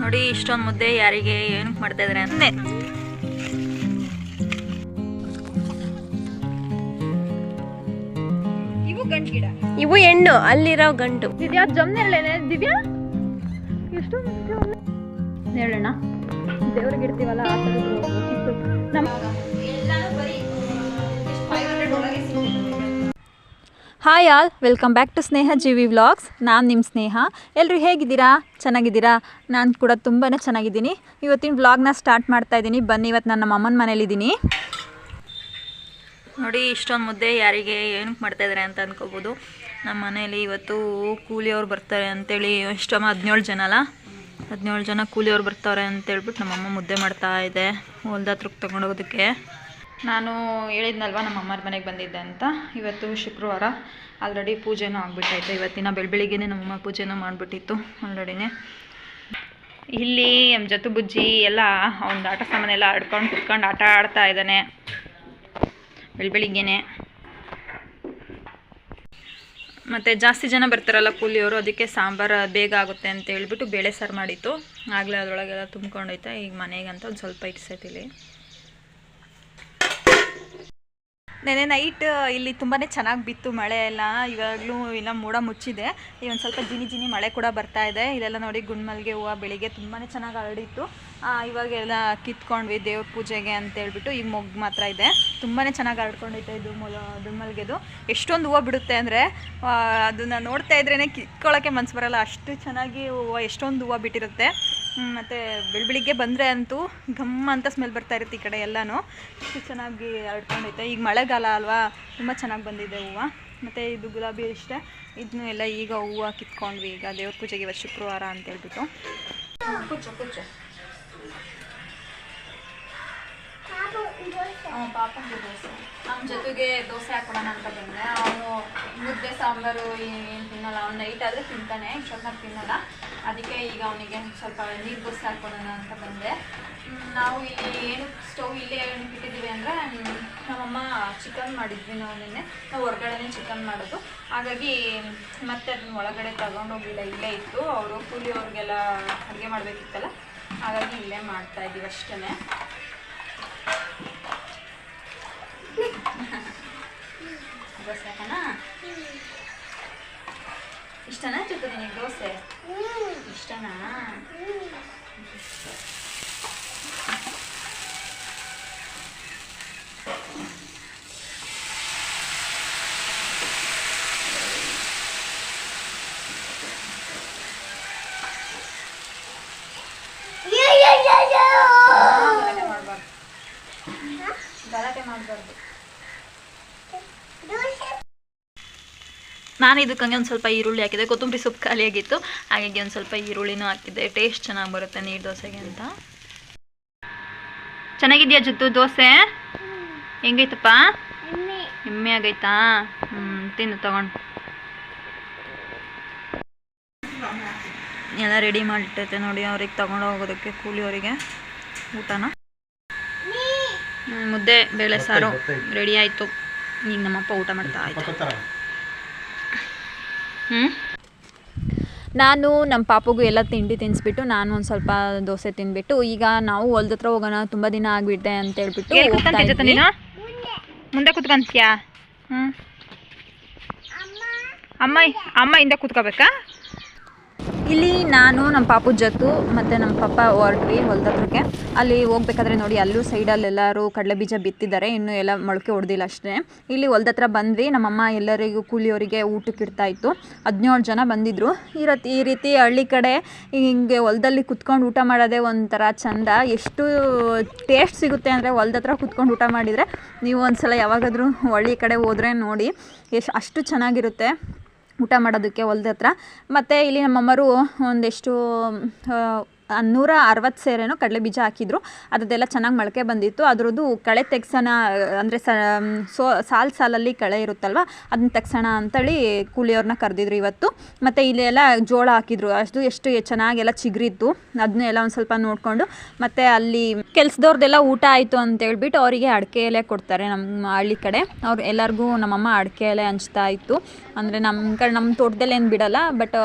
ನೋಡಿ ಇಷ್ಟೊಂದು ಮುದ್ದೆ ಯಾರಿಗೆ ಏನಕ್ಕೆ ಮಾಡ್ತಾ ಇದಾರೆ ಅಂದ್ರೆ ಇವು ಗಂಟು ಗಿಡ. ಇವು ಹೆಣ್ಣು ಅಲ್ಲಿರೋ ಗಂಟು ದಿವ್ಯಾ ಜಮ್ನೆರಳೇನೆ ದಿವ್ಯಾ? ಎಷ್ಟು ನೇರಳೆಣ್ಣ. ದೇವ್ರಿಗೆ ಇಡ್ತೀವಲ್ಲ ಆ ಥರದ್ದು ಚಿಕ್ಕ ನಮ್ಮ hi all welcome back to Sneha G V vlogs ನಾನು ನಿಮ್ಮ ಸ್ನೇಹ. ಎಲ್ಲರೂ ಹೇಗಿದ್ದೀರಾ? ಚೆನ್ನಾಗಿದ್ದೀರಾ? ನಾನು ಕೂಡ ತುಂಬಾ ಚೆನ್ನಾಗಿದ್ದೀನಿ. ಇವತ್ತಿನ ವ್ಲಾಗ್ನ ಸ್ಟಾರ್ಟ್ ಮಾಡ್ತಾ ಇದ್ದೀನಿ. ಬನ್ನಿ ಇವತ್ತು ನಾನು ನಮ್ಮ ಅಮ್ಮನ ಮನೇಲಿದ್ದೀನಿ. ನೋಡಿ, ಇಷ್ಟೊಂದು ಮುದ್ದೆ ಯಾರಿಗೆ ಏನಕ್ಕೆ ಮಾಡ್ತಾ ಇದ್ದಾರೆ ಅಂತ ಅಂದ್ಕೋಬೋದು ನಮ್ಮ ಮನೇಲಿ ಇವತ್ತು ಕೂಲಿಯವ್ರು ಬರ್ತಾರೆ ಅಂತೇಳಿ ಇಷ್ಟಮ್ಮ ಹದಿನೇಳು ಜನ ಅಲ್ಲ? ಹದಿನೇಳು ಜನ ಕೂಲಿಯವ್ರು ಬರ್ತಾರೆ ಅಂತೇಳ್ಬಿಟ್ಟು ನಮ್ಮಮ್ಮ ಮುದ್ದೆ ಮಾಡ್ತಾ ಇದೆ. ಹೊಲ್ದ ಹತ್ರಕ್ಕೆ ತೊಗೊಂಡೋಗೋದಕ್ಕೆ ನಾನು ಹೇಳಿದ್ನಲ್ವ ನಮ್ಮ ಅಮ್ಮರ ಮನೆಗೆ ಬಂದಿದ್ದೆ ಅಂತ. ಇವತ್ತು ಶುಕ್ರವಾರ. ಆಲ್ರೆಡಿ ಪೂಜೆನೂ ಆಗ್ಬಿಟ್ಟೈತೆ. ಇವತ್ತಿನ ಬೆಳಬೆಳಿಗ್ಗೆನೇ ನಮ್ಮಮ್ಮ ಪೂಜೆನೂ ಮಾಡಿಬಿಟ್ಟಿತ್ತು ಆಲ್ರೆಡಿನೇ ಇಲ್ಲಿ ನಮ್ಮ ಜೊತೆ ಬುಜ್ಜಿ ಎಲ್ಲ ಒಂದು ಆಟ ಸಾಮಾನೆಲ್ಲ ಆಡ್ಕೊಂಡು ಕುತ್ಕೊಂಡು ಆಟ ಆಡ್ತಾ ಇದ್ದಾನೆ. ಬೆಳಬೆಳಿಗ್ಗೆನೆ ಮತ್ತು ಜಾಸ್ತಿ ಜನ ಬರ್ತಾರಲ್ಲ ಕೂಲಿಯವರು, ಅದಕ್ಕೆ ಸಾಂಬಾರು ಬೇಗ ಆಗುತ್ತೆ ಅಂತ ಹೇಳ್ಬಿಟ್ಟು ಬೇಳೆ ಸಾರು ಮಾಡಿತ್ತು. ಆಗಲೇ ಅದರೊಳಗೆಲ್ಲ ತುಂಬ್ಕೊಂಡೈತೆ ಈಗ ಮನೆಗಂತ ಒಂದು ಸ್ವಲ್ಪ ಇಟ್ಸೈತಿಲ್ಲಿ ನೆನೆ ನೈಟ್, ಇಲ್ಲಿ ತುಂಬಾ ಚೆನ್ನಾಗಿ ಬಿತ್ತು ಮಳೆ ಎಲ್ಲ. ಇವಾಗಲೂ ಇಲ್ಲ ಮೋಡ ಮುಚ್ಚಿದೆ. ಈ ಒಂದು ಸ್ವಲ್ಪ ಜಿನಿ ಜಿನಿ ಮಳೆ ಕೂಡ ಬರ್ತಾ ಇದೆ. ಇದೆಲ್ಲ ನೋಡಿ ಗುಂಡ್ಮಲ್ಗೆ ಹೂವು ಬೆಳಿಗ್ಗೆ ತುಂಬಾ ಚೆನ್ನಾಗಿ ಹರಡಿತ್ತು ಇವಾಗೆಲ್ಲ ಕಿತ್ಕೊಂಡ್ವಿ ದೇವ್ರ ಪೂಜೆಗೆ ಅಂತ ಹೇಳ್ಬಿಟ್ಟು ಈಗ ಮೊಗ್ಗು ಮಾತ್ರ ಇದೆ. ತುಂಬಾ ಚೆನ್ನಾಗಿ ಹರಡ್ಕೊಂಡೈತೆ ಇದು ಮೊಲ ಎಷ್ಟೊಂದು ಹೂವು ಬಿಡುತ್ತೆ ಅಂದರೆ ಅದನ್ನು ನೋಡ್ತಾ ಇದ್ರೇ ಕಿತ್ಕೊಳ್ಳೋಕ್ಕೆ ಮನ್ಸು ಬರಲ್ಲ. ಅಷ್ಟು ಚೆನ್ನಾಗಿ ಹೂವು, ಎಷ್ಟೊಂದು ಹೂವು ಬಿಟ್ಟಿರುತ್ತೆ. ಮತ್ತು ಬೆಳಬೆಳಿಗ್ಗೆ ಬಂದರೆ ಅಂತೂ ಘಮ್ ಅಂತ ಸ್ಮೆಲ್ ಬರ್ತಾ ಇರುತ್ತೆ ಈ ಕಡೆ ಎಲ್ಲನೂ. ಎಷ್ಟು ಚೆನ್ನಾಗಿ ಹರಡ್ಕೊಂಡೈತೆ ಈಗ ಮಳೆಗಾಲ ಅಲ್ವಾ? ತುಂಬ ಚೆನ್ನಾಗಿ ಬಂದಿದೆ ಹೂವು. ಮತ್ತು ಇದು ಗುಲಾಬಿ ಇಷ್ಟೇ. ಇದನ್ನು ಎಲ್ಲ ಈಗ ಹೂವು ಕಿತ್ಕೊಂಡ್ವಿ. ಈಗ ದೇವ್ರ ಪೂಜೆಗೆ ಇವತ್ತು ಶುಕ್ರವಾರ ಅಂತ ಹೇಳ್ಬಿಟ್ಟು. ಕುಚ್ಚು ಕುಚ್ಚು ಪಾಪಗೆ ನಮ್ಮ ಜೊತೆಗೆ ದೋಸೆ ಹಾಕೊಡೋಣ ಅಂತ ಬಂದೆ. ಅವನು ಮುದ್ದೆ, ಸಾಂಬಾರು, ಏನು ತಿನ್ನಲ್ಲ. ಅವ್ನು ನೈಟ್ ಆದರೆ ತಿಂತಾನೆ ಇಷ್ಟೊತ್ತಾಗ ತಿನ್ನಲ್ಲ. ಅದಕ್ಕೆ ಈಗ ಅವನಿಗೆ ಸ್ವಲ್ಪ ನೀರು ದೋಸೆ ಹಾಕೊಡೋಣ ಅಂತ ಬಂದೆ. ನಾವು ಇಲ್ಲಿ ಏನು ಸ್ಟವ್ ಇಲ್ಲೇ ಇಟ್ಟಿದ್ದೀವಿ ಅಂದರೆ ನಮ್ಮಮ್ಮ ಚಿಕನ್ ಮಾಡಿದ್ವಿ ನಾವು ನಿನ್ನೆ. ನಾವು ಹೊರಗಡೆನೇ ಚಿಕನ್ ಮಾಡೋದು. ಹಾಗಾಗಿ ಮತ್ತೆ ಅದನ್ನ ಒಳಗಡೆ ತಗೊಂಡೋಗಿಲ್ಲ ಇಲ್ಲೇ ಇತ್ತು. ಅವರು ಕೂಲಿ ಅವ್ರಿಗೆಲ್ಲ ಅಡುಗೆ ಮಾಡಬೇಕಿತ್ತಲ್ಲ. ಹಾಗಾಗಿ ಇಲ್ಲೇ ಮಾಡ್ತಾ ಇದ್ದೀವಿ ಅಷ್ಟೇ ದೋಸೆ ಹಾಕೋಣ ಇಷ್ಟನಾ ಜೊತೆ ನಿನಗೆ ದೋಸೆ? ಇಷ್ಟನಾ? ಗಲಾಟೆ ಮಾಡಬಾರ್ದು. ಗಲಾಟೆ ಇದಕ್ಕೆ ಹಂಗೆ ಒಂದು ಸ್ವಲ್ಪ ಈರುಳ್ಳಿ ಹಾಕಿದೆ. ಕೊತ್ತಂಬರಿ ಸೊಪ್ಪು ಖಾಲಿಯಾಗಿತ್ತು. ಹಾಗಾಗಿ ಒಂದು ಸ್ವಲ್ಪ ಈರುಳ್ಳಿನೂ ಹಾಕಿದ್ದೆ ಟೇಸ್ಟ್ ಚೆನ್ನಾಗಿ ಬರುತ್ತೆ ನೀರು ದೋಸೆಗೆ ಅಂತ. ಚೆನ್ನಾಗಿದೆಯಾ ಜೊತ್ತು? ದೋಸೆ? ಹೆಂಗೈತಪ್ಪ? ಹೆಮ್ಮೆ ಆಗೈತಾ? ಹ್ಞೂ ತಿನ್ನು ತಗೊಂಡು. ಎಲ್ಲ ರೆಡಿ ಮಾಡಿಟ್ಟೈತೆ ನೋಡಿ ಅವ್ರಿಗೆ ತಗೊಂಡು ಹೋಗೋದಕ್ಕೆ ಕೂಲಿಯವರಿಗೆ ಊಟನ? ಹ್ಮ್, ಮುದ್ದೆ ಬೇಳೆ ಸಾರು ರೆಡಿ ಆಯಿತು. ಈಗ ನಮ್ಮಪ್ಪ ಊಟ ಮಾಡ್ತಾ ಆಯ್ತು ಹ್ಞೂ ನಾನು ನಮ್ಮ ಪಾಪಗೂ ಎಲ್ಲ ತಿಂಡಿ ತಿನ್ಸ್ಬಿಟ್ಟು ನಾನು ಒಂದು ಸ್ವಲ್ಪ ದೋಸೆ ತಿನ್ಬಿಟ್ಟು ಈಗ ನಾವು ಹೊಲ್ದ ಹತ್ರ ಹೋಗೋಣ ತುಂಬ ದಿನ ಆಗ್ಬಿಟ್ಟೆ ಅಂತ ಹೇಳ್ಬಿಟ್ಟು ನೀನು. ಮುಂದೆ ಕುತ್ಕೊಂತೀಯಾ? ಹ್ಞೂ ಅಮ್ಮ ಅಮ್ಮ ಹಿಂದೆ ಕುತ್ಕೋಬೇಕಾ? ಇಲ್ಲಿ ನಾನು ನಮ್ಮ ಪಾಪು ಜೊತೆ ಮತ್ತು ನಮ್ಮ ಪಪ್ಪ ಹೊರಟ್ವಿ ಹೊಲ್ದತ್ರಕ್ಕೆ. ಅಲ್ಲಿ ಹೋಗ್ಬೇಕಾದ್ರೆ ನೋಡಿ, ಅಲ್ಲೂ ಸೈಡಲ್ಲೆಲ್ಲರೂ ಕಡಲೆ ಬೀಜ ಬಿತ್ತಿದ್ದಾರೆ. ಇನ್ನೂ ಎಲ್ಲ ಮೊಳಕೆ ಹೊಡೆದಿಲ್ಲ ಅಷ್ಟೇ. ಇಲ್ಲಿ ಹೊಲದತ್ರ ಬಂದ್ವಿ. ನಮ್ಮಮ್ಮ ಎಲ್ಲರಿಗೂ ಕೂಲಿಯವರಿಗೆ ಊಟಕ್ಕೆ ಇಡ್ತಾ ಇತ್ತು. ಹದಿನೇಳು ಜನ ಬಂದಿದ್ದರು ಈ ರೀತಿ ಈ ರೀತಿ ಹಳ್ಳಿ ಕಡೆ ಹಿಂಗೆ ಹೊಲದಲ್ಲಿ ಕುತ್ಕೊಂಡು ಊಟ ಮಾಡೋದೇ ಒಂಥರ ಚಂದ. ಎಷ್ಟು ಟೇಸ್ಟ್ ಸಿಗುತ್ತೆ ಅಂದರೆ ಹೊಲದತ್ರ ಕುತ್ಕೊಂಡು ಊಟ ಮಾಡಿದರೆ ನೀವು ಒಂದ್ಸಲ ಯಾವಾಗಾದರೂ ಹಳ್ಳಿ ಕಡೆ ಹೋದರೆ ನೋಡಿ, ಎಷ್ಟು, ಅಷ್ಟು ಚೆನ್ನಾಗಿರುತ್ತೆ. ಊಟ ಮಾಡೋದಕ್ಕೆ ಹೊಲ್ದ ಹತ್ರ. ಮತ್ತು ಇಲ್ಲಿ ನಮ್ಮಮ್ಮರು ಒಂದಿಷ್ಟು ನೂರ ಅರವತ್ತು ಸೇರೇನೋ ಕಡಲೆ ಬೀಜ ಹಾಕಿದ್ರು. ಅದರದ್ದೆಲ್ಲ ಚೆನ್ನಾಗಿ ಮೊಳಕೆ ಬಂದಿತ್ತು. ಅದರದ್ದು ಕಳೆ ತೆಗ್ಸೋಣ ಅಂದರೆ ಸ, ಸೋ, ಸಾಲು ಸಾಲಲ್ಲಿ ಕಳೆ ಇರುತ್ತಲ್ವ ಅದನ್ನ ತೆಗ್ಸೋಣ ಅಂತೇಳಿ ಕೂಲಿಯವ್ರನ್ನ ಕರೆದಿದ್ರು ಇವತ್ತು. ಮತ್ತು ಇಲ್ಲೆಲ್ಲ ಜೋಳ ಹಾಕಿದ್ರು. ಅಷ್ಟು, ಎಷ್ಟು ಚೆನ್ನಾಗೆಲ್ಲ ಚಿಗುರಿತ್ತು. ಅದನ್ನೆಲ್ಲ ಒಂದು ಸ್ವಲ್ಪ ನೋಡಿಕೊಂಡು, ಮತ್ತು ಅಲ್ಲಿ ಕೆಲಸದವ್ರದ್ದೆಲ್ಲ ಊಟ ಆಯಿತು ಅಂತ ಹೇಳ್ಬಿಟ್ಟು ಅವರಿಗೆ ಅಡಿಕೆ ಎಲೆ ಕೊಡ್ತಾರೆ ನಮ್ಮ ಹಳ್ಳಿ ಕಡೆ. ಅವ್ರು ಎಲ್ಲರಿಗೂ ನಮ್ಮಮ್ಮ ಅಡಿಕೆ ಎಲೆ ಹಂಚ್ತಾ ಇತ್ತು. ಅಂದರೆ ನಮ್ಮ ಕಡೆ ನಮ್ಮ ತೋಟದಲ್ಲಿ ಏನು ಬಿಡಲ್ಲ, ಬಟ್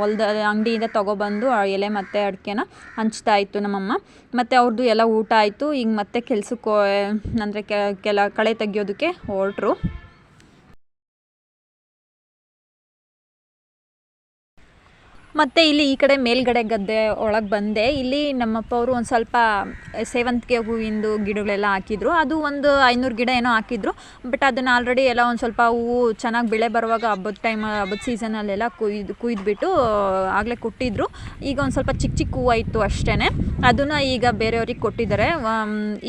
ಹೊಲ್ದ, ಅಂಗಡಿಯಿಂದ ತೊಗೊಬಂದು ಎಲೆ ಮತ್ತು ಅಡಿಕೆನ ಬಟ್ಟೆನ ಹಂಚ್ತಾ ಇತ್ತು ನಮ್ಮಮ್ಮ. ಮತ್ತು ಅವ್ರದ್ದು ಎಲ್ಲ ಊಟ ಆಯಿತು. ಈಗ ಮತ್ತೆ ಕೆಲಸಕ್ಕೆ, ಅಂದರೆ ಕೆಲ ಕಳೆ ತೆಗಿಯೋದಕ್ಕೆ ಹೊರಟ್ರು. ಮತ್ತು ಇಲ್ಲಿ ಈ ಕಡೆ ಮೇಲ್ಗಡೆ ಗದ್ದೆ ಒಳಗೆ ಬಂದೆ. ಇಲ್ಲಿ ನಮ್ಮಪ್ಪ ಅವರು ಒಂದು ಸ್ವಲ್ಪ ಸೇವಂತಿಗೆ ಹೂವಿಂದು ಗಿಡಗಳೆಲ್ಲ ಹಾಕಿದ್ರು. ಅದು ಒಂದು ಐನೂರು ಗಿಡ ಏನೋ ಹಾಕಿದ್ರು. ಬಟ್ ಅದನ್ನು ಆಲ್ರೆಡಿ ಎಲ್ಲ ಒಂದು ಸ್ವಲ್ಪ ಹೂವು ಚೆನ್ನಾಗಿ ಬೆಳೆ ಬರುವಾಗ ಹಬ್ಬದ ಟೈಮ್ ಹಬ್ಬದ ಸೀಸನಲ್ಲೆಲ್ಲ ಕುಯ್ದು, ಕುಯ್ದುಬಿಟ್ಟು ಆಗಲೇ ಕೊಟ್ಟಿದ್ರು. ಈಗ ಒಂದು ಸ್ವಲ್ಪ ಚಿಕ್ಕ ಚಿಕ್ಕ ಹೂವು ಇತ್ತು ಅಷ್ಟೇ ಅದನ್ನು ಈಗ ಬೇರೆಯವ್ರಿಗೆ ಕೊಟ್ಟಿದ್ದಾರೆ.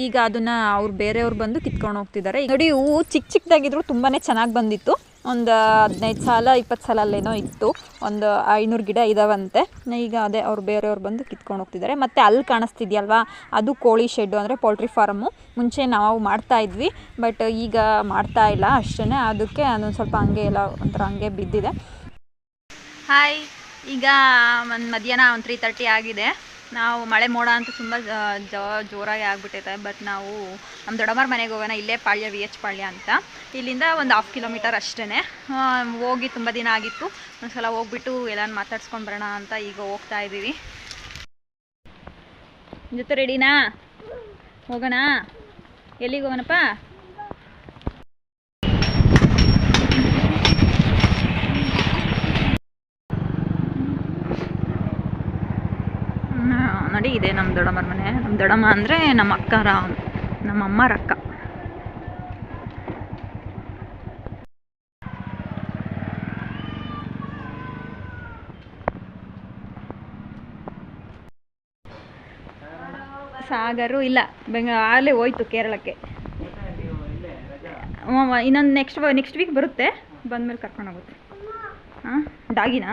ಈಗ ಅದನ್ನು ಅವ್ರು ಬೇರೆಯವ್ರು ಬಂದು ಕಿತ್ಕೊಂಡು ಹೋಗ್ತಿದ್ದಾರೆ. ನೋಡಿ ಹೂವು ಚಿಕ್ಕ ಚಿಕ್ಕದಾಗಿದ್ರು ತುಂಬಾ ಚೆನ್ನಾಗಿ ಬಂದಿತ್ತು. ಒಂದು ಹದಿನೈದು ಸಾಲ, ಇಪ್ಪತ್ತು ಸಾಲ ಅಲ್ಲೇನೋ ಇತ್ತು. ಒಂದು ಐನೂರು ಗಿಡ ಇದಾವಂತೆ. ಈಗ ಅದೇ ಅವ್ರು ಬೇರೆಯವ್ರು ಬಂದು ಕಿತ್ಕೊಂಡು ಹೋಗ್ತಿದ್ದಾರೆ. ಮತ್ತು ಅಲ್ಲಿ ಕಾಣಿಸ್ತಿದ್ಯಲ್ವಾ? ಅದು ಕೋಳಿ ಶೆಡ್ಡು ಅಂದರೆ ಪೋಲ್ಟ್ರಿ ಫಾರಮ್ಮು ಮುಂಚೆ ನಾವು ಮಾಡ್ತಾ ಇದ್ವಿ ಬಟ್ ಈಗ ಮಾಡ್ತಾ ಇಲ್ಲ ಅಷ್ಟೇ ಅದಕ್ಕೆ ಅದೊಂದು ಸ್ವಲ್ಪ ಹಂಗೆ ಎಲ್ಲ ಒಂಥರ ಹಂಗೆ ಬಿದ್ದಿದೆ. ಹಾಯ್ ಈಗ ಒಂದು ಮಧ್ಯಾಹ್ನ ಒಂದು ತ್ರೀ ತರ್ಟಿ ಆಗಿದೆ. ನಾವು ಮಳೆ ಮೋಡ ಅಂತೂ ತುಂಬ ಜೋರಾಗಿ ಆಗಿಬಿಟ್ಟೈತೆ ಬಟ್ ನಾವು ನಮ್ಮ ದೊಡ್ಡಮ್ಮರ ಮನೆಗೆ ಹೋಗೋಣ, ಇಲ್ಲೇ ಪಾಳ್ಯ, ವಿ ಎಚ್ ಪಾಳ್ಯ ಅಂತ. ಇಲ್ಲಿಂದ ಒಂದು ಹಾಫ್ ಕಿಲೋಮೀಟರ್ ಅಷ್ಟೇ ಹೋಗಿ ತುಂಬ ದಿನ ಆಗಿತ್ತು. ಒಂದ್ಸಲ ಹೋಗ್ಬಿಟ್ಟು ಎಲ್ಲಾನು ಮಾತಾಡ್ಸ್ಕೊಂಡು ಬರೋಣ ಅಂತ ಈಗ ಹೋಗ್ತಾ ಇದ್ದೀವಿ. ಜೊತೆ ರೆಡಿನಾ ಹೋಗೋಣ? ಎಲ್ಲಿಗೆ ಹೋಗೋಣಪ್ಪ ಹ್ಮ್, ನೋಡಿ ಇದೆ ನಮ್ಮ ದೊಡ್ಡಮ್ಮರ ಮನೆ. ನಮ್ಮ ದೊಡ್ಡಮ್ಮ ಅಂದರೆ ನಮ್ಮ ಅಕ್ಕರ ನಮ್ಮ ಅಮ್ಮರ ಅಕ್ಕ ಸಾಗರು ಇಲ್ಲ, ಬೆಂಗ ಆಗಲೇ ಹೋಯ್ತು ಕೇರಳಕ್ಕೆ. ಇನ್ನೊಂದು ನೆಕ್ಸ್ಟ್ ನೆಕ್ಸ್ಟ್ ವೀಕ್ ಬರುತ್ತೆ, ಬಂದ್ಮೇಲೆ ಕರ್ಕೊಂಡು ಹೋಗುತ್ತೆ ಹಾಂ, ಡಾಗಿನಾ?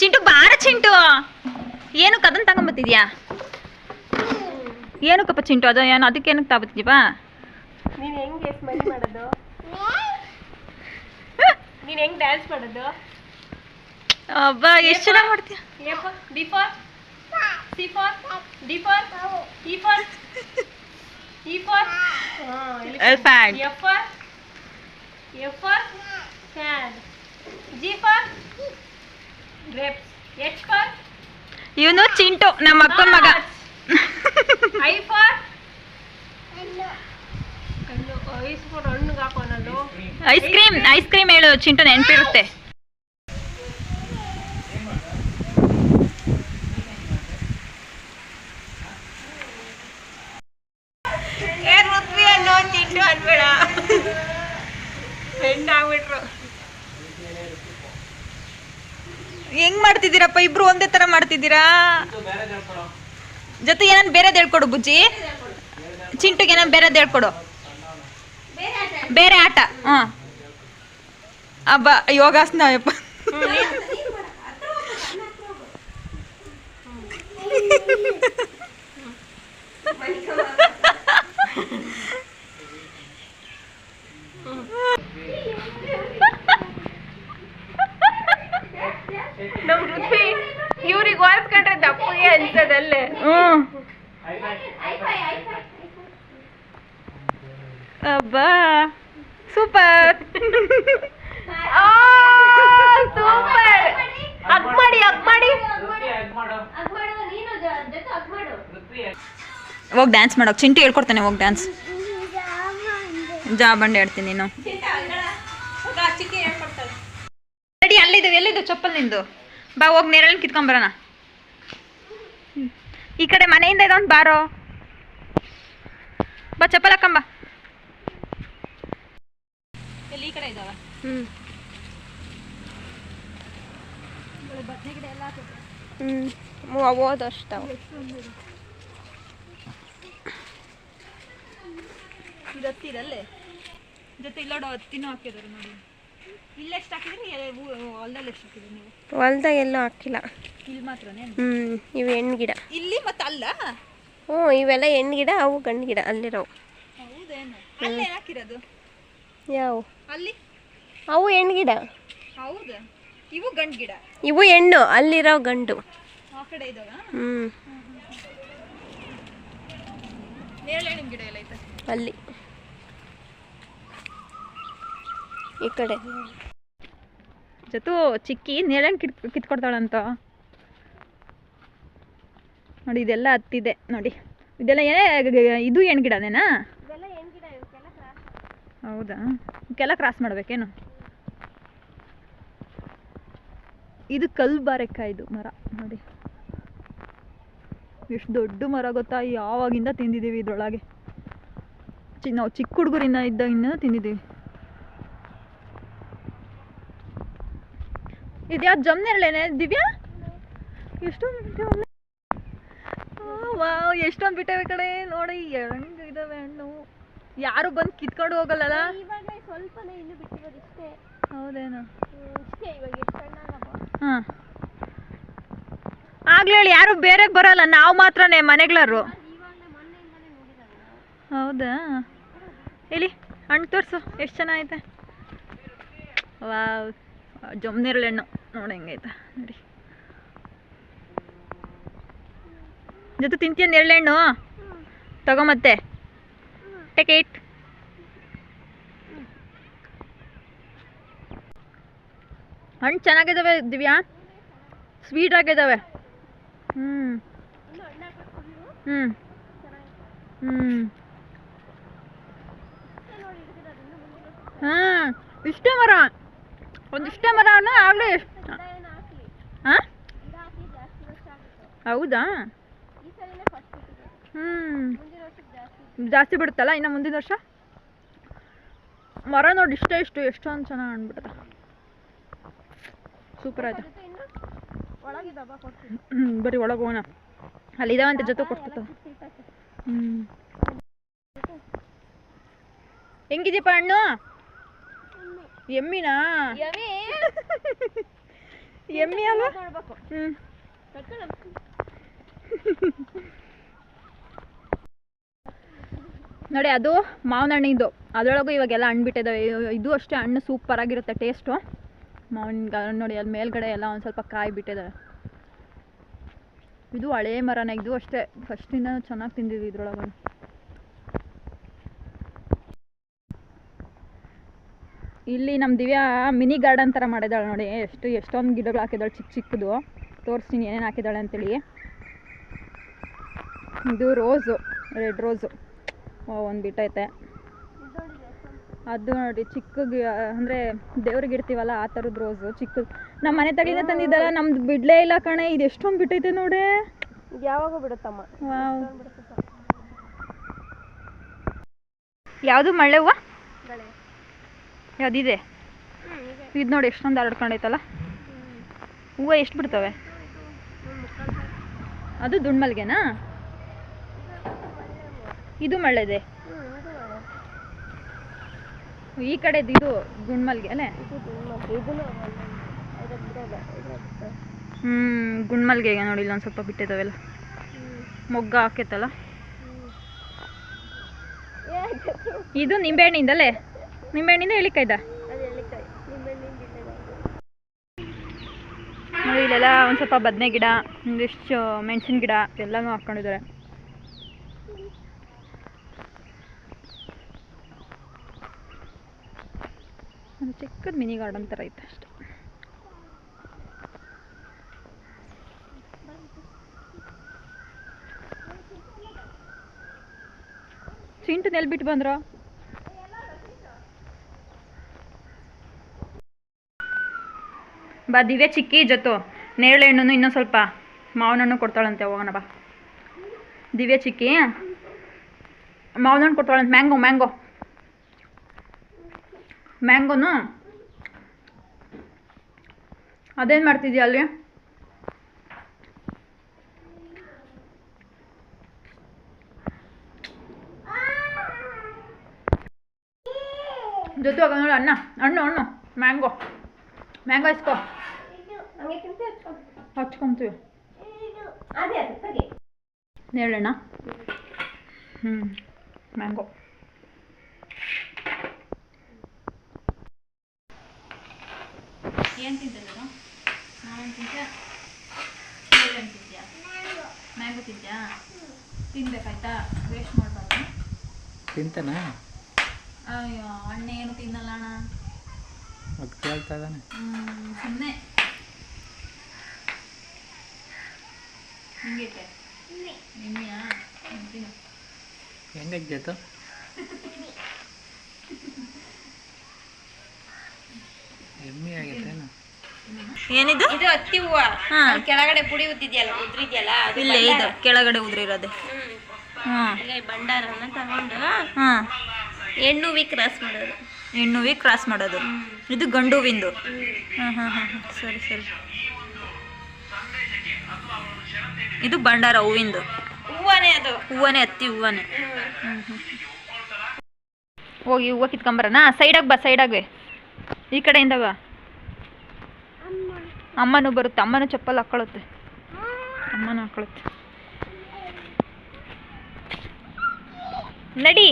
ಚಿಂಟು ಬಾರ ಚಿಂಟು. ಏನು ಕದನ್ ತಗೊಂಬತ್ತಿದ್ಯಾ ಏನಕ್ಕಪ್ಪ ಚಿಂಟು ಅದು ಏನು ಅದಕ್ಕೆ ಏನಕ್ಕೆ ತಗೊಬತ್ತಿದ್ಯಪ್ಪ ನೀನು ಹೆಂಗೆ ಸ್ಮೈಲ್ ಮಾಡೋದು? ನೀನು ಹೆಂಗೆ ಡ್ಯಾನ್ಸ್ ಮಾಡೋದು? ಅಬ್ಬಾ ಎಷ್ಟು ಚೆನ್ನಾಗಿ ಮಾಡ್ತೀಯ? A for C for D for E for E for F for F for grapes H for? ಇವನು ಚಿಂಟು ನಮ್ಮ ಅಕ್ಕ ಮಗ. I for? Ice cream ice cream ಹೇಳು ಚಿಂಟು ನೆನಪಿರುತ್ತೆ. ಇಬ್ರು ಒಂದೇ ತರ ಮಾಡ್ತಿದ್ದೀರಾ? ಜೊತೆ ಏನನ್ ಬೇರೆದು ಹೇಳ್ಕೊಡು ಬುಜ್ಜಿ. ಚಿಂಟುಗೆ ಏನನ್ ಬೇರೆದು ಹೇಳ್ಕೊಡು. ಬೇರೆ ಆಟ. ಹ್ಮ್ ಅಬ್ಬ, ಯೋಗಾಸನ ಯಪ್ಪ ಹೋಲ್ಸ್ಕೊಂಡ್ರೆ ದಪ್ಪಗೆ ಅನ್ಸದಲ್ಲೇ. ಹ್ಮ್. ಅಬ್ಬಾ. ಸೂಪರ್. ಸೂಪರ್. ಅಗ್ ಮಾಡಿ ಅಗ್ ಮಾಡಿ. ಹೋಗಿ ಡ್ಯಾನ್ಸ್ ಮಾಡೋಕೆ. ಚಿಂಟು ಹೇಳ್ಕೊಡ್ತಾನೆ ಹೋಗಿ ಡ್ಯಾನ್ಸ್ ಜಾ ಬಂಡೆ ಹೇಳ್ತೀನಿ ನೀನು. ರೆಡಿ ಅಲ್ಲಿದ್ದು ಎಲ್ಲಿದ್ದು ಚಪ್ಪಲ್ ನಿಂದು? ಬಾ ಹೋಗಿ ನೆರಳಿನ ಕಿತ್ಕೊಂಬರೋಣ ಹ್ಮ್. ಈ ಕಡೆ ಮನೆಯಿಂದ ಇದೊಂದು ಬಾರೋ. ಬಾ ಚಪ್ಪಲ್ ಹಾಕಂಬ ಎಲ್ಲಿ ಈ ಕಡೆ ಇದಾವ ಹ್ಮ್. ಹ್ಮ್ ಓದು ಅಷ್ಟಾವ ಇದು ಹತ್ತಿರಲ್ಲೇ ಜೊತೆ ಇಲ್ಲೋಡು ಹತ್ತಿನೂ ಹಾಕಿದಾರೆ ನೋಡಿ. ಹೊಲ್ದಾಗ ಎಲ್ಲೂ ಹಾಕಿಲ್ಲ. ಹ್ಮ್ ಇವು ಹೆಣ್ಣು ಗಿಡ. ಇಲ್ಲಿ ಮತ್ತೆ ಅಲ್ಲ? ಹ್ಞೂ ಇವೆಲ್ಲ ಹೆಣ್ಣು ಗಿಡ ಅವು ಗಂಡು ಗಿಡ ಅಲ್ಲಿರೋ ಹೌದೇನು? ಅಲ್ಲೇ ಹಾಕಿರೋದು? ಯಾವ? ಅಲ್ಲಿ? ಅವು ಹೆಣ್ಣು ಗಿಡ. ಹೌದು. ಇವು ಗಂಡು ಗಿಡ. ಇವು ಹೆಣ್ಣು ಅಲ್ಲಿರೋ ಗಂಡು. ಆ ಕಡೆ ಇದಾವ? ನೇರಳೆಹಣ್ಣಿನ ಗಿಡ ಎಲ್ಲ ಐತೆ. ಅಲ್ಲಿ. ಈ ಕಡೆ. ಜೊತು ಚಿಕ್ಕಿ ನೇರಳೆಹಣ್ಣು ಕಿತ್ ಕಿತ್ಕೊಡ್ತಾಳಂತ. ನೋಡಿ ಇದೆಲ್ಲ ಹತ್ತಿದೆ. ನೋಡಿ ಇದೆಲ್ಲ ಏನೇ ಇದು ಏನು ಗಿಡನೇನಾ? ಹೌದಾ? ಕೆಲ ಕ್ರಾಸ್ ಮಾಡ್ಬೇಕೇನು? ಇದು ಕಲ್ಲು ಬಾರೆಕಾಯಿ ಇದು ಮರ. ನೋಡಿ. ಎಷ್ಟು ದೊಡ್ಡ ಮರ ಗೊತ್ತಾ? ಯಾವಾಗಿಂದ ತಿಂದಿದ್ದೀವಿ ಇದ್ರೊಳಗೆ. ಚಿ ನಾವು ಚಿಕ್ಕ ಹುಡುಗರಿಂದ ಇದ್ದಾಗಿಂದ ತಿಂದಿದ್ದೀವಿ ಇದ್ಯಾವ್ದು ಜಮ್ನೆರಳೇನೆ ದಿವ್ಯಾ? ಎಷ್ಟೊಂದು ಬಿಟ್ಟೆ ವಾವ್ ಎಷ್ಟೊಂದು ಬಿಟ್ಟವೆ ಕಡೆ. ನೋಡಿ ಹೆಂಗ್ ಇದಾವೆ ಹಣ್ಣು. ಯಾರು ಬಂದು ಕಿತ್ಕೊಂಡು ಹೋಗಲ್ಲ ಇವಾಗಲೇ ಸ್ವಲ್ಪನೇ ಇನ್ನು ಬಿಟ್ಟಿರೋದು ಇಷ್ಟೇ. ಹೌದೇನು? ಇಷ್ಟೇ ಇವಾಗ ಹಾಂ. ಆಗ್ಲೇ ಹೇಳಿ ಯಾರು ಬೇರೆ ಬರಲ್ಲ. ನಾವು ಮಾತ್ರನೇ ಮನೆಗಳರು. ಹೌದಾ? ಇಲ್ಲಿ ಹಣ್ಣು ತೋರಿಸು. ಎಷ್ಟು ಚೆನ್ನಾಗೈತೆ? ವಾವ್. ಜಮ್ನಿರಳೆ ಹಣ್ಣು ನೋಡಿ ಹೆಂಗೈತೆ, ನೋಡಿ. ಜೊತೆ ತಿಂತೀಯ ನೇರಳೆ ಹಣ್ಣು ತಗೋ ಮತ್ತೆ. ಟೇಕ್ ಇಟ್ ಹಣ್ಣು ಚೆನ್ನಾಗಿದ್ದಾವೆ ದಿವ್ಯಾ? ಸ್ವೀಟ್ ಆಗಿದ್ದಾವೆ ಹ್ಞೂ ಹ್ಞೂ ಹ್ಞೂ ಹಾಂ, ಇಷ್ಟ ಮರ. ಒಂದು ಇಷ್ಟೇ ಮರ ಆಗಲೇ ಎಷ್ಟು ಹಾಂ ಹೌದಾ ಹ್ಮ್ ಹ್ಞೂ ಜಾಸ್ತಿ ಬಿಡುತ್ತಲ್ಲ ಇನ್ನು ಮುಂದಿನ ವರ್ಷ ಮರ ನೋಡಿ ಇಷ್ಟ ಇಷ್ಟು ಎಷ್ಟೊಂದು ಚೆನ್ನಾಗಿ ಅಂದ್ಬಿಟ್ಟದ ಸೂಪರ್ ಆಯ್ತು ಹ್ಞೂ ಬರೀ ಒಳಗೆ ಹೋಗೋಣ ಅಲ್ಲಿ ಇದಾವಂತ ಜೊತೆ ಕೊಡ್ತದ ಹ್ಮ್ ಹ್ಞೂ ಹೆಂಗಿದೆಯಪ್ಪ ಹಣ್ಣು ಎಮ್ಮಿನಾ? ಎಮ್ಮಿ? ಅಲ್ವಾ? ಹ್ಞೂ ನೋಡಿ ಅದು ಮಾವಿನ ಹಣ್ಣಿಂದು ಅದರೊಳಗೂ ಇವಾಗೆಲ್ಲ ಹಣ್ಣು ಬಿಟ್ಟಿದ್ದಾವೆ ಇದು ಅಷ್ಟೇ ಹಣ್ಣು ಸೂಪರ್ ಆಗಿರುತ್ತೆ ಟೇಸ್ಟು ಮಾವಿನ ನೋಡಿ ಅಲ್ಲಿ ಮೇಲ್ಗಡೆ ಎಲ್ಲ ಒಂದು ಸ್ವಲ್ಪ ಕಾಯಿ ಬಿಟ್ಟಿದ್ದಾವೆ ಇದು ಹಳೇ ಮರನ. ಇದು ಅಷ್ಟೇ. ಫಸ್ಟಿಂದ ಚೆನ್ನಾಗಿ ತಿಂದಿದ್ವಿ ಇದ್ರೊಳಗೆ ಇಲ್ಲಿ ನಮ್ಮ ದಿವ್ಯಾ ಮಿನಿ ಗಾರ್ಡನ್ ಥರ ಮಾಡಿದಾಳೆ ನೋಡಿ. ಎಷ್ಟು ಎಷ್ಟೊಂದು ಗಿಡಗಳು ಹಾಕಿದಾಳೆ ಚಿಕ್ಕ ಚಿಕ್ಕದು. ತೋರಿಸ್ತೀನಿ ಏನೇನು ಹಾಕಿದ್ದಾಳೆ ಅಂತೇಳಿ. ಇದು ರೋಸು ರೆಡ್ ರೋಸು. ಒಂದು ಬಿಟ್ಟೈತೆ ಅದು ನೋಡಿ ಚಿಕ್ಕ ಅಂದರೆ ದೇವ್ರಿಗೆ ಇಡ್ತೀವಲ್ಲ ಆ ಥರದ್ದು ರೋಸು ಚಿಕ್ಕ. ನಮ್ಮ ಮನೆ ತಗಿಂದ ತಂದಿದ್ದಲ್ಲ ನಮ್ದು ಬಿಡ್ಲೇ ಇಲ್ಲ ಕಣೆ ಇದು ಎಷ್ಟೊಂದು ಬಿಟ್ಟೈತೆ ನೋಡಿ. ಯಾವಾಗ ಯಾವಾಗೂ ಬಿಡುತ್ತಮ್ಮ. ಯಾವುದು ಮಳೆ ಹೂವು? ಹ್ಞೂ ಇದು ನೋಡಿ ಎಷ್ಟೊಂದು ಹರಡ್ಕೊಂಡೈತಲ್ಲ ಹೂವು ಎಷ್ಟು ಬಿಡ್ತವೆ? ಅದು ದುಂಡ್ಮಲ್ಗೆನಾ ಇದು ಮಳ್ಳೆದೆ? ಈ ಕಡೆದು ಇದು ಗುಣ್ಮಲ್ಗೆ ಅಲ್ಲೇ? ಹ್ಮ್ ಗುಣ್ಮಲ್ಗೆ ಇದನ್ನು ಐದತ್ತು ಗಿಡ ಇದೆ ಹ್ಞೂ ಗುಂಡ್ಮಲ್ಗೆಗೆ ನೋಡಿ ಇಲ್ಲೊಂದು ಸ್ವಲ್ಪ ಬಿಟ್ಟಿದಾವೆಲ್ಲ. ಮೊಗ್ಗ ಹಾಕೈತಲ್ಲ. ಇದು ನಿಂಬೆಹಣ್ಣಿಂದಲೇ? ನಿಂಬೆಹಣ್ಣಿಂದ ನೋಡಿ, ಇಲ್ಲೆಲ್ಲ ಒಂದು ಸ್ವಲ್ಪ ಬದನೆ ಗಿಡ, ಒಂದಿಷ್ಟು ಮೆಣಸಿನ ಗಿಡ ಎಲ್ಲನೂ ಹಾಕ್ಕೊಂಡಿದ್ದಾರೆ. ಒಂದು ಚಿಕ್ಕದ ಮಿನಿ ಗಾರ್ಡನ್ ಥರ ಐತೆ ಅಷ್ಟೆ. ಚಿಂಟು ನೆಲ್ ಬಿಟ್ಟು ಬಂದ್ರು? ಬಾ, ದಿವ್ಯ ಚಿಕ್ಕಿ ಜೊತೆ. ನೇರಳೆ ಹಣ್ಣು ಇನ್ನೂ ಸ್ವಲ್ಪ ಮಾವಿನ ಹಣ್ಣು ಕೊಡ್ತಾಳಂತೆ, ಹೋಗೋಣ ಬಾ. ದಿವ್ಯ ಚಿಕ್ಕಿ ಮಾವಿನ ಹಣ್ಣು ಕೊಡ್ತಾಳಂತೆ, ಮ್ಯಾಂಗೋ ಮ್ಯಾಂಗೋ. ಮ್ಯಾಂಗೋನು ಅದೇನು ಮಾಡ್ತಿದ್ಯಾ ಅಲ್ಲಿ? ಜೊತೆ ಹೋಗೋಣ ಅಣ್ಣ ಹಣ್ಣು ಹಣ್ಣು, ಮ್ಯಾಂಗೋ. ಮ್ಯಾಂಗೋ ಇಸ್ಕೋ. ಹಚ್ಕೊಂತೀವಿ. ನೇರಳೆಣ್ಣ ಹ್ಞೂ ಮ್ಯಾಂಗೋ. ಏನು ತಿಂತಿದ್ದ ನಾನು ತಿಂತ್ಯಾ? ನೇರಳೆಹಣ್ಣು ತಿಂತ್ಯಾ? ಮ್ಯಾಂಗೋ ತಿಂತ್ಯಾ? ತಿನ್ಬೇಕಾಯ್ತಾ? ವೇಸ್ಟ್ ಮಾಡಬಾರ್ದು. ತಿಂತಾನ? ಅಯ್ಯೋ ಅಣ್ಣ ಏನು ತಿನ್ನಲ್ಲ ಅಣ್ಣ ಅದು ಕೇಳ್ತಾ ಇದ್ದಾನೆ. ಸುಮ್ಮನೆ ಹಿಂಗೈತೆ ಹೆಂಗಾಯ್ತು ಎಮ್ಮೆ ಆಗೈತೇನು ಏನಿದು? ಇದು ಹತ್ತಿ ಹೂವ. ಹಾ. ಕೆಳಗಡೆ ಪುಡಿ ಉದ್ದಿದ್ಯಲ್ಲ ಉದ್ರಿದ್ಯಲ್ಲ ಇಲ್ಲೇ. ಇದು ಕೆಳಗಡೆ ಉದ್ರಿರೋದೆ. ಹ್ಮ್. ಹಾಂ. ಇಲ್ಲೇ ಭಂಡಾರನ ತಗೊಂಡು ಹಾಂ. ಹೆಣ್ಣು ಹೂವಿ ಕ್ರಾಸ್ ಮಾಡೋದು. ಹೆಣ್ಣುವಿ ಕ್ರಾಸ್ ಮಾಡೋದು. ಇದು ಗಂಡು ಹೂವಿಂದು ಹಾಂ ಹಾಂ ಹಾಂ. ಸರಿ ಸರಿ. ಇದು ಭಂಡಾರ ಹೂವಿಂದು. ಹೂವನೇ ಅದು. ಹೂವನೇ ಹತ್ತಿ ಹೂವನೇ. ಹೋಗಿ ಹೂವು ಕಿತ್ಕೊಂಬರೋಣ. ಸೈಡಾಗಿ ಬಾ ಸೈಡಾಗೆ ಈ ಕಡೆಯಿಂದ ಬಾ. ಅಮ್ಮನೂ ಬರುತ್ತೆ. ಅಮ್ಮನೂ ಚಪ್ಪಲ್ ಹಾಕೊಳ್ಳುತ್ತೆ ಅಮ್ಮನೂ ಹಾಕೊಳ್ಳುತ್ತೆ ನಡಿ.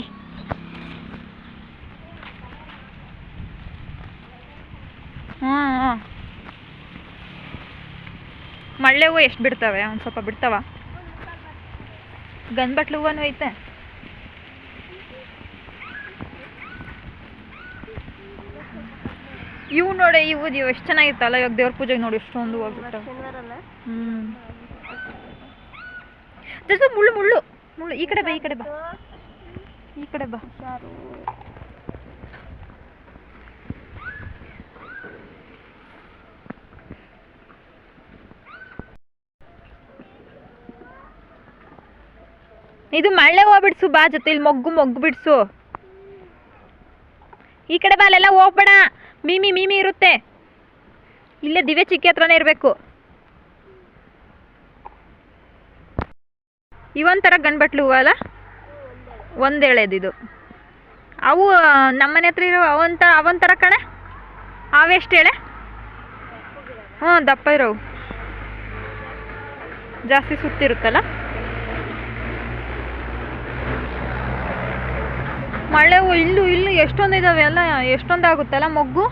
ಹಾ ಹಾಂ ಮಳ್ಳೆ ಹೂವು ಎಷ್ಟು ಬಿಡ್ತವೆ? ಒಂದು ಸ್ವಲ್ಪ ಬಿಡ್ತಾವ? ಗಂದ್ಬಟ್ಲು ಹೂವನು ಐತೆ. ಇವು ನೋಡಿ ಇವು ಇವು ಎಷ್ಟು ಚೆನ್ನಾಗಿತ್ತಲ್ಲ, ಇವಾಗ ದೇವ್ರ ಪೂಜೆಗೆ ನೋಡಿ, ಎಷ್ಟೊಂದು ಹೋಗ್ಬಿಟ್ಟು ಹ್ಞೂ ಮುಳ್ಳು ಮುಳ್ಳು ಮುಳ್ಳು. ಈ ಕಡೆ ಬಾ, ಈ ಕಡೆ ಬಾ. ಈ ಕಡೆ ಬಾ. ಇದು ಮಳೆ ಹೋಗ್ಬಿಡ್ಸು ಬಿಡ್ಸು ಬಾ ಜೊತೆ, ಇಲ್ಲಿ ಮೊಗ್ಗು ಮೊಗ್ಗು ಬಿಡ್ಸು ಈ ಕಡೆ ಬಾ, ಅಲ್ಲೆಲ್ಲ ಹೋಗ್ಬೇಡ. ಮೀಮಿ ಮೀಮಿ ಇರುತ್ತೆ. ಇಲ್ಲೇ ದಿವ್ಯ ಚಿಕ್ಕಿ ಹತ್ರನೇ ಇರಬೇಕು. ಇವೊಂಥರ ಗಂಡ್ಬಟ್ಲು ಹೂವು ಅಲ್ಲ? ಒಂದೇಳೆದಿದು. ಅವು, ನಮ್ಮನೆ ಹತ್ರ ಇರೋ ಅವಂತ ಅವೊಂಥರ ಕಣೆ? ಅವೆಷ್ಟು ಹೇಳೆ? ಹ್ಞೂ ದಪ್ಪ ಇರೋವು. ಜಾಸ್ತಿ ಸುತ್ತಿರುತ್ತಲ್ಲ? ಮಳ್ಳೆ ಹೂವು ಇಲ್ಲೂ ಇಲ್ಲೂ ಎಷ್ಟೊಂದು ಇದಾವೆ ಅಲ್ಲ ಎಷ್ಟೊಂದು ಆಗುತ್ತಲ್ಲ ಮೊಗ್ಗು?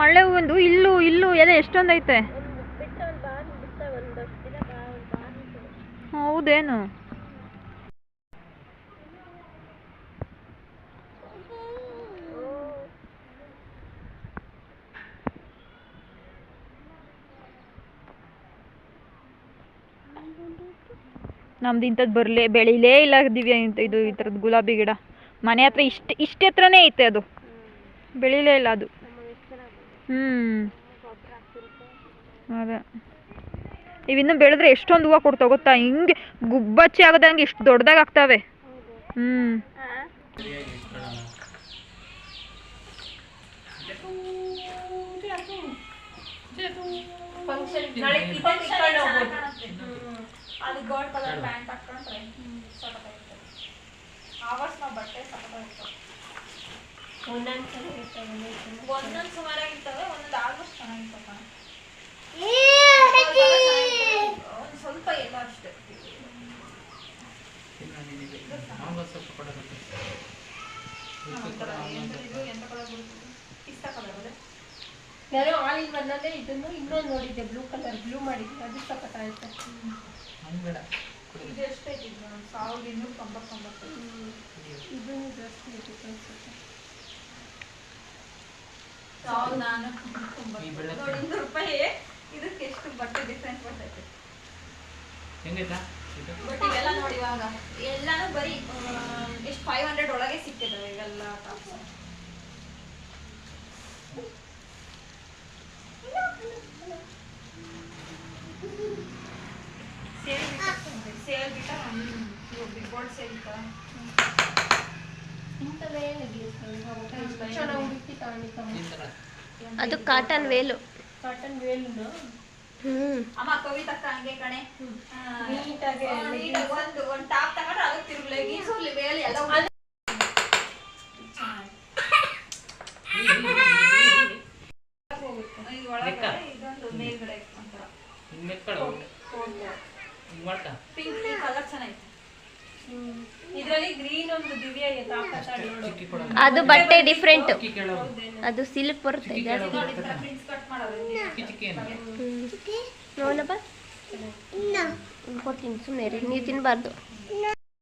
ಮಳೆ ಹೂವಿಂದು ಇಲ್ಲೂ ಇಲ್ಲೂ ಎಲ್ಲ ಎಷ್ಟೊಂದು ಐತೆ ಹೌದೇನು? ನಮ್ದು ಇಂಥದ್ದು ಬರಲೇ, ಬೆಳಿಲೇ ಇಲ್ಲ ದಿವ್ಯ ಇದು, ಈ ಥರದ್ದು ಗುಲಾಬಿ ಗಿಡ. ಮನೆ ಹತ್ರ ಇಷ್ಟು ಇಷ್ಟು ಹತ್ರನೇ ಐತೆ ಅದು. ಬೆಳಿಲೇ ಇಲ್ಲ ಅದು. ಹ್ಞೂ ಅದೇ. ಇವಿನ್ನು ಬೆಳೆದ್ರೆ ಎಷ್ಟೊಂದು ಹೂವು ಕೊಡ್ತಾವೆ ಗೊತ್ತಾ? ಹಿಂಗೆ ಗುಬ್ಬಚ್ಚಿ ಆಗದಂಗೆ ಇಷ್ಟು ದೊಡ್ಡದಾಗ ಆಗ್ತಾವೆ. ಹ್ಞೂ ಅದು ಗೋಲ್ಡ್ ಕಲರ್ ಪ್ಯಾಂಟ್ ಹಾಕೊಂಡ್ರೆ ಆವರ್ಸ್ ನಾವು ಬಟ್ಟೆ ಒಂದೊಂದು ಸಲ ಇರ್ತವೆ ಒಂದೊಂದು ಸುಮಾರಾಗಿರ್ತವೆ ಒಂದೊಂದು ಆಲ್ಮೋಸ್ಟ್ ಚೆನ್ನಾಗಿರ್ತವೆ ಒಂದು ಸ್ವಲ್ಪ ಎಲ್ಲ ಅಷ್ಟೇ. ಅವಂಗ ಸ್ವಲ್ಪ ಕೊಡಬೇಕು. ಇದು ಎಂತ ಕಲರ್ ಬರುತ್ತೆ? ಪಿಸ್ತಾ ಕಲರ್ ಅದೇ ನಾನು ಆಲ್ ಇನ್ ಒನ್ನಲ್ಲೇ ಇದನ್ನು ಇನ್ನೊಂದು ನೋಡಿದ್ದೆ ಬ್ಲೂ ಕಲರ್ ಬ್ಲೂ ಮಾಡಿದ್ದೆ. ಅದು ಸಖತ್ತಾಯ್ತು ಹಂಗೆ ಬೇಡ. ಇದು ಎಷ್ಟೈತಿ ಸಾವಿರದ ಇನ್ನೂರ ತೊಂಬತ್ತೊಂಬತ್ತು ಇದನ್ನು ಜಾಸ್ತಿ ಇತ್ತು ಅನ್ಸುತ್ತೆ ಸಾವಿರದ ನಾನ್ನೂರ ಈ ತೊಂಬತ್ತೊಂಬತ್ತು ಬೆಳೆ ನೋಡಿ ಇನ್ನೂರು ರೂಪಾಯಿ. ಇದಕ್ಕೆ ಎಷ್ಟು ಬಟ್ಟೆ ಡಿಫ್ರೆನ್ಸ್ ಬರ್ತೈತೆ? ಹೆಂಗೈತಾ ನೋಡಿ ಇವಾಗ. ಎಲ್ಲಾನು ಬರೀ ಎಷ್ಟು ಫೈವ್ ಹಂಡ್ರೆಡ್ ಒಳಗೆ ಇವೆಲ್ಲ ಟಾಪ್ಸ್ ಸೇಲ್ ಸೇಲ್ ಬಿಟ್ಟ ಬಿಗ್ ಬೋರ್ಡ್ ಸೇಲ್ ಬಿಟ್ಟ ಅದು cotton veil cotton veil hmm. ಅಮ್ಮ ಕವಿತಾ ಹಂಗೆ ಕಣೆ. ನೀಟಾಗಿ ಒಂದು ಒಂದು ಟಾಪ್ ತಗೊಂಡ್ರೆ ಅದಕ್ಕೆ ಎಲ್ಲ. ಇದೊಂದು ಮೇಲ್ಗಡೆ ಪಿಂಕ್ ಕಲರ್ ಚೆನ್ನಾಗಿತ್ತು. ಇದರಲ್ಲಿ ಗ್ರೀನ್ ಒಂದು ದಿವ್ಯ ಇದೆ ಆಕಾಶ ನೋಡು. ಅದು ಬಟ್ಟೆ ಡಿಫ್ರೆಂಟ್ ಅದು ಸಿಲ್ಕ್ ಬರುತ್ತೆ ಜಾಸ್ತಿ ನೋಡಪ್ಪ. ಕೊಡ್ತೀನಿ ಸುಮ್ಮನೆ ನೀವು ತಿನ್ನಬಾರ್ದು